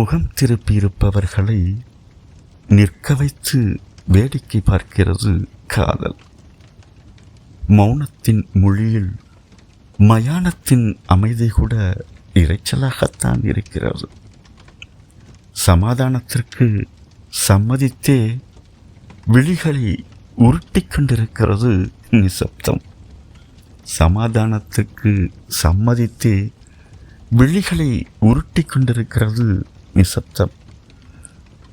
முகம் திருப்பியிருப்பவர்களை நிற்க வைத்து வேடிக்கை பார்க்கிறது காதல். மௌனத்தின் மொழியில் மயானத்தின் அமைதி கூட இரைச்சலாகத்தான் இருக்கிறது. சமாதானத்திற்கு சம்மதித்தே விழிகளை உருட்டி கொண்டிருக்கிறது நிசப்தம். சமாதானத்திற்கு சம்மதித்தே விழிகளை உருட்டி கொண்டிருக்கிறது நிசப்தம்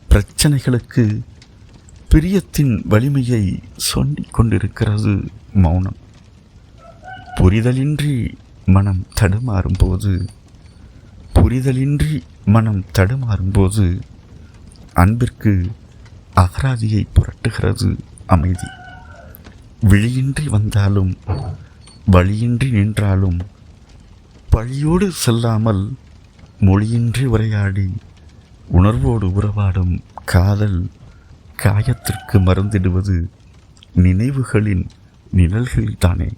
பிரச்சனைகளுக்கு பிரியத்தின் வலிமையை சொல்லிக் கொண்டிருக்கிறது மௌனம். புரிதலின்றி மனம் தடுமாறும்போது புரிதலின்றி மனம் தடுமாறும்போது அன்பிற்கு அகராதியை புரட்டுகிறது அமைதி. விழியின்றி வந்தாலும் வழியின்றி நின்றாலும் பழியோடு செல்லாமல் மொழியின்றி உரையாடி உணர்வோடு உறவாடும் காதல் காயத்திற்கு மருந்திடுவது நினைவுகளின் நிழல்களில்தானே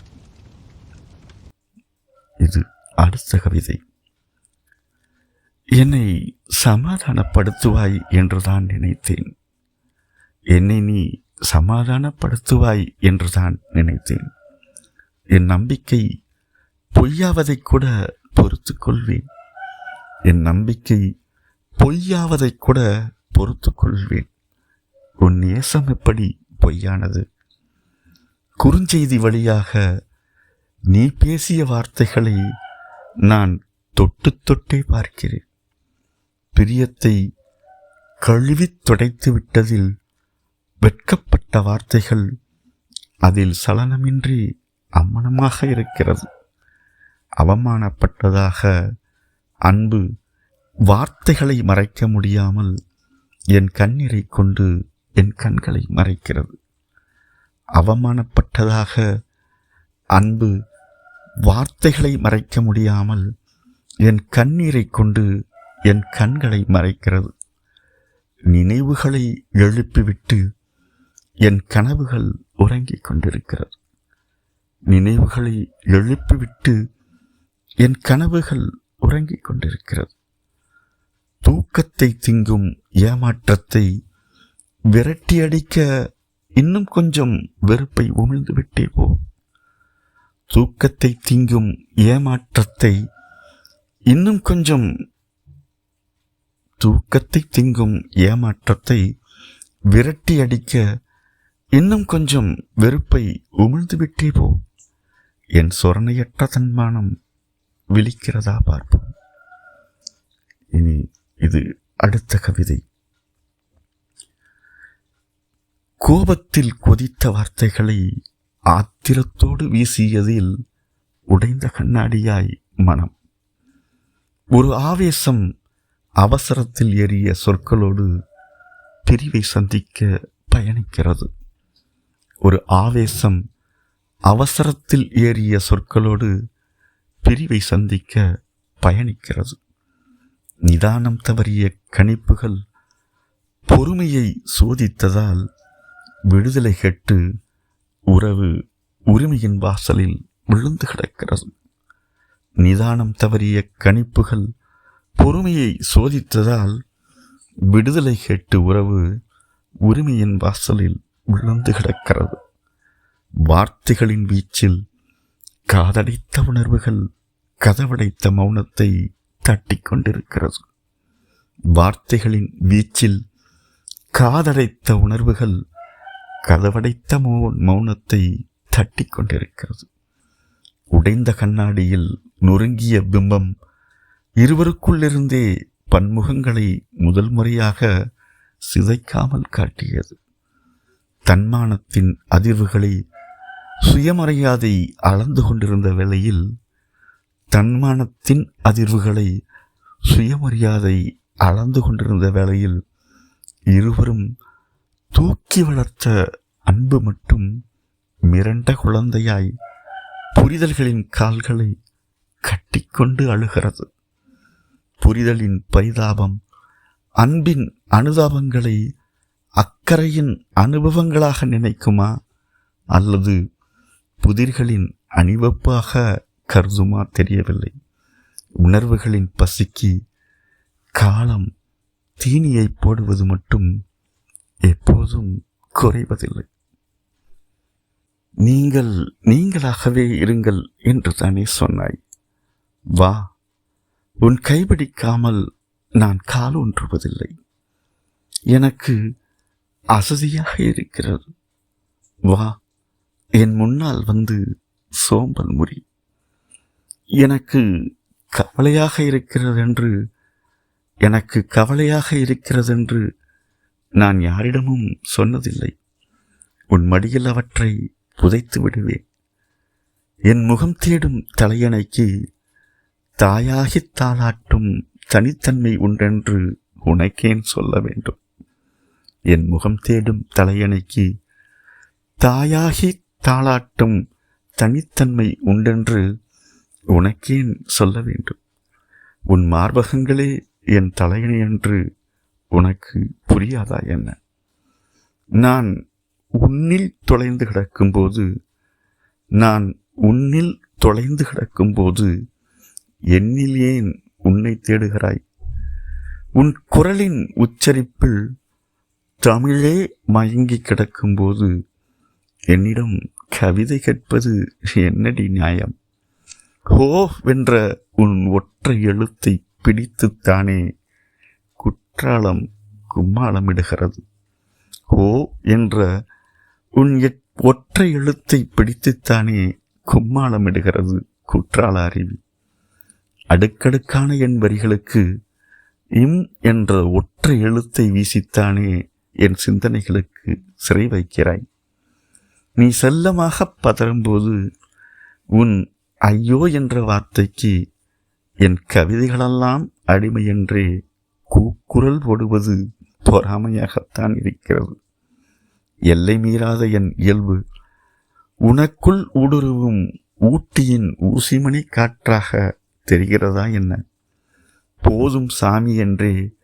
இது அடுத்த கவிதை. என்னை சமாதானப்படுத்துவாய் என்றுதான் நினைத்தேன். என்னை நீ சமாதானப்படுத்துவாய் என்றுதான் நினைத்தேன். என் நம்பிக்கை பொய்யாவதை கூட பொறுத்து கொள்வேன் என் நம்பிக்கை பொய்யாவதை கூட பொறுத்து கொள்வேன் உன் நேசம் எப்படி பொய்யானது? குறுஞ்செய்தி வழியாக நீ பேசிய வார்த்தைகளை நான் தொட்டு தொட்டே பார்க்கிறேன். பிரியத்தை கழுவித் துடைத்து விட்டதில் வெட்கப்பட்ட வார்த்தைகள் அதில் சலனமின்றி அம்மனமாக இருக்கிறது. அவமானப்பட்டதாக அன்பு வார்த்தைகளை மறைக்க முடியாமல் என் கண்ணீரை கொண்டு என் கண்களை மறைக்கிறது. அவமானப்பட்டதாக அன்பு வார்த்தைகளை மறைக்க முடியாமல் என் கண்ணீரை கொண்டு என் கண்களை மறைக்கிறது. நினைவுகளை எழுப்பிவிட்டு என் கனவுகள் உறங்கிக் கொண்டிருக்கிறது. நினைவுகளை எழுப்பிவிட்டு என் கனவுகள் உறங்கிக் கொண்டிருக்கிறது தூக்கத்தை திங்கும் ஏமாற்றத்தை விரட்டி அடிக்க இன்னும் கொஞ்சம் வெறுப்பை உமிழ்ந்து விட்டே போ தூக்கத்தை திங்கும் ஏமாற்றத்தை இன்னும் கொஞ்சம் தூக்கத்தை திங்கும் ஏமாற்றத்தை விரட்டி அடிக்க இன்னும் கொஞ்சம் வெறுப்பை உமிழ்ந்து விட்டே போ என் சொரணையற்ற தன்மானம் விழிக்கிறதா பார்ப்போம். இனி இது அடுத்த கவிதை. கோபத்தில் கொதித்த வார்த்தைகளை ஆத்திரத்தோடு வீசியதில் உடைந்த கண்ணாடியாய் மனம். ஒரு ஆவேசம் அவசரத்தில் ஏறிய சொற்களோடு பிரிவை சந்திக்க பயணிக்கிறது. ஒரு ஆவேசம் அவசரத்தில் ஏறிய சொற்களோடு பிரிவை சந்திக்க பயணிக்கிறது. நிதானம் தவறிய கணிப்புகள் பொறுமையை சோதித்ததால் விடுதலை கெட்டு உறவு உரிமையின் வாசலில் விழுந்து கிடக்கிறது. நிதானம் தவறிய கணிப்புகள் பொறுமையை சோதித்ததால் விடுதலை கேட்டு உறவு உரிமையின் வாசலில் விழுந்து கிடக்கிறது. வார்த்தைகளின் வீச்சில் காதடைத்த உணர்வுகள் கதவடைத்த மௌனத்தை தட்டி கொண்டிருக்கிறது. வார்த்தைகளின் வீச்சில் காதடைத்த உணர்வுகள் கதவடைத்த மௌ மௌனத்தை தட்டி கொண்டிருக்கிறது. உடைந்த கண்ணாடியில் நொறுங்கிய பிம்பம் இருவருக்குள்ளிருந்தே பன்முகங்களை முதல் முறையாக சிதைக்காமல் காட்டியது. தன்மானத்தின் அதிர்வுகளை சுயமரியாதை அளந்து கொண்டிருந்த வேளையில் தன்மானத்தின் அதிர்வுகளை சுயமரியாதை அளந்து கொண்டிருந்த வேளையில் இருவரும் தூக்கி வளர்த்த அன்பு மட்டும் மிரண்ட குழந்தையாய் புரிதல்களின் கால்களை கட்டிக்கொண்டு அழுகிறது. புரிதலின் பரிதாபம் அன்பின் அனுதாபங்களை அக்கறையின் அனுபவங்களாக நினைக்குமா அல்லது புதிர்களின் அணிவப்பாக கருதுமா தெரியவில்லை. உணர்வுகளின் பசிக்கு காலம் தீனியை போடுவது மட்டும் எப்போதும் குறைவதில்லை. நீங்கள் நீங்களாகவே இருங்கள் என்று தானே சொன்னாய். வா உன் கைபிடிக்காமல் நான் கால் ஒன்றுவதில்லை. எனக்கு அசதியாக இருக்கிறது. வா என் முன்னால் வந்து சோம்பல் முறி. எனக்கு கவலையாக இருக்கிறது என்று எனக்கு கவலையாக இருக்கிறதென்று நான் யாரிடமும் சொன்னதில்லை. உன் மடியில் அவற்றை புதைத்து விடுவேன். என் முகம் தேடும் தலையணைக்கு தாயாகித் தாளாட்டும் தனித்தன்மை உண்டென்று உனக்கேன் சொல்ல வேண்டும். என் முகம் தேடும் தலையணைக்கு தாயாகி தாளாட்டும் தனித்தன்மை உண்டென்று உனக்கேன் சொல்ல வேண்டும். உன் மார்பகங்களே என் தலையணி என்று உனக்கு புரியாதா என்ன? நான் உன்னில் தொலைந்து கிடக்கும்போது நான் உன்னில் தொலைந்து கிடக்கும்போது என்னில் ஏன் உன்னை தேடுகிறாய்? உன் குரலின் உச்சரிப்பில் தமிழே மயங்கி கிடக்கும்போது என்னிடம் கவிதை கேட்பது என்னடி நியாயம்? ஹோ வென்ற உன் ஒற்றை எழுத்தை பிடித்துத்தானே குற்றாலம் கும்மாளமிடுகிறது. ஹோ என்ற உன் எட்- ஒற்றை எழுத்தை பிடித்துத்தானே கும்மாளமிடுகிறது குற்றால அருவி. அடுக்கடுக்கான என் வரிகளுக்கு இம் என்ற ஒற்றை எழுத்தை வீசித்தானே என் சிந்தனைகளுக்கு சிறை வைக்கிறாய். நீ செல்லமாக பதறும்போது உன் ஐயோ என்ற வார்த்தைக்கு என் கவிதைகளெல்லாம் அடிமையென்றே கூக்குரல் போடுவது பொறாமையாகத்தான் இருக்கிறது. எல்லை மீறாத என் இயல்பு உனக்குள் ஊடுருவும் ஊட்டியின் ஊசிமணி காற்றாக தெரிகிறதா என்ன? போதும் சாமி என்றே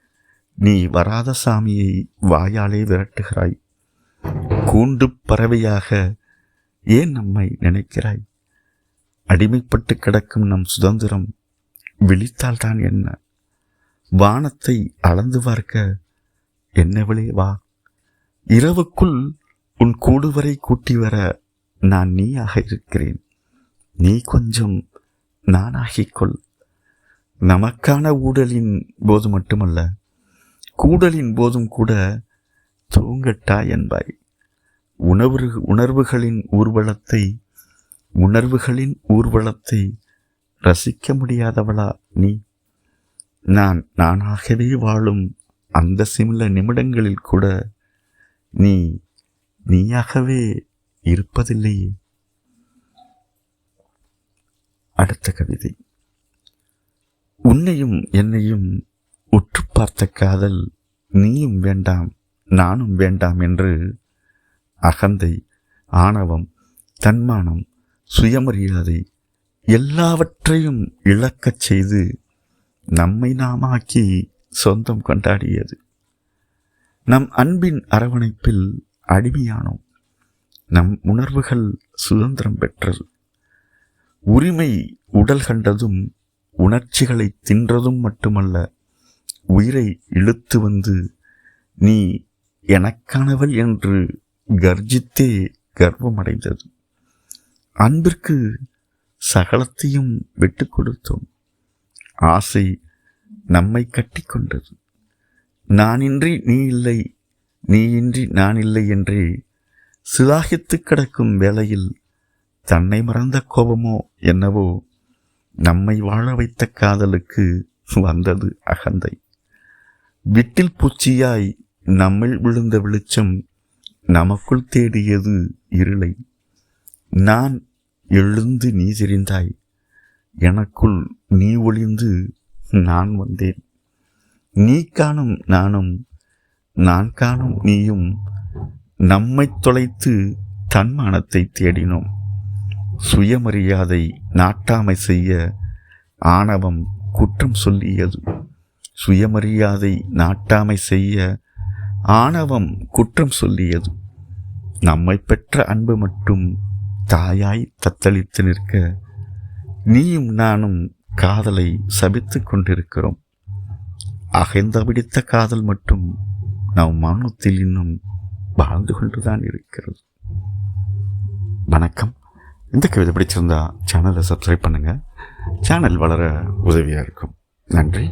நீ வராத சாமியை வாயாலே விரட்டுகிறாய். கூண்டு பறவையாக ஏன் நம்மை நினைக்கிறாய்? அடிமைப்பட்டு கிடக்கும் நம் சுதந்திரம் விழித்தால்தான் என்ன? வானத்தை அளந்து பார்க்க என்னவளே வா? இரவுக்குள் உன் கூடு வரை கூட்டி வர நான் நீயாக இருக்கிறேன். நீ கொஞ்சம் நானாகிக்கொள் நமக்கான ஊடலின் போது மட்டுமல்ல கூடலின் போதும் கூட தூங்கட்டா என்பாய். உணவு உணர்வுகளின் ஊர்வலத்தை உணர்வுகளின் ஊர்வலத்தை ரசிக்க முடியாதவளா நீ? நான் நானாகவே வாழும் அந்த சில நிமிடங்களில் கூட நீ நீயாகவே இருப்பதில்லையே. அடுத்த கவிதை. உன்னையும் என்னையும் உற்று பார்த்த காதல் நீயும் வேண்டாம். நானும் வேண்டாம் என்று அகந்தை ஆணவம் தன்மானம் சுயமரியாதை எல்லாவற்றையும் இழக்கச் செய்து நம்மை நாமாக்கி சொந்தம் கொண்டாடியது. நம் அன்பின் அரவணைப்பில் அடிமையானோம். நம் உணர்வுகள் சுதந்திரம் பெற்றது. உரிமை உடல் கண்டதும் உணர்ச்சிகளை தின்றதும் மட்டுமல்ல உயிரை இழுத்து வந்து நீ எனக்கானவள் என்று கர்ஜித்தே கர்வமடைந்தது. அன்பிற்கு சகலத்தையும் விட்டு கொடுத்தோம். ஆசை நம்மை கட்டிக்கொண்டது நானின்றி நீ இல்லை நீயின்றி நான் இல்லை என்றே சிலாகித்து கிடக்கும் வேளையில் தன்னை மறந்த கோபமோ என்னவோ நம்மை வாழ வைத்த காதலுக்கு வந்தது அகந்தை. விட்டில் பூச்சியாய் நம்மில் விழுந்த வெளிச்சம் நமக்குள் தேடியது இருளை. நான் எழுந்து நீ தெரிந்தாய் எனக்குள் நீ ஒளிந்து நான் வந்தேன். நீ காணும் நானும் நான் காணும் நீயும் நம்மைத் தொலைத்து தன்மானத்தை தேடினோம். சுயமரியாதை நாட்டாமை செய்ய ஆணவம் குற்றம் சொல்லியது. சுயமரியாதை நாட்டாமை செய்ய ஆணவம் குற்றம் சொல்லியது. நம்மை பெற்ற அன்பு மட்டும் தாயாய் தத்தளித்து நிற்க நீயும் நானும் காதலை சபித்து கொண்டிருக்கிறோம். அகைந்த பிடித்த காதல் மட்டும் நம் மனத்தில் இன்னும் வாழ்ந்து கொண்டுதான் இருக்கிறது. வணக்கம். இந்த கவிதை பிடிச்சிருந்தா சேனலை சப்ஸ்கிரைப் பண்ணுங்கள் சேனல் வளர உதவியாக இருக்கும். நன்றி.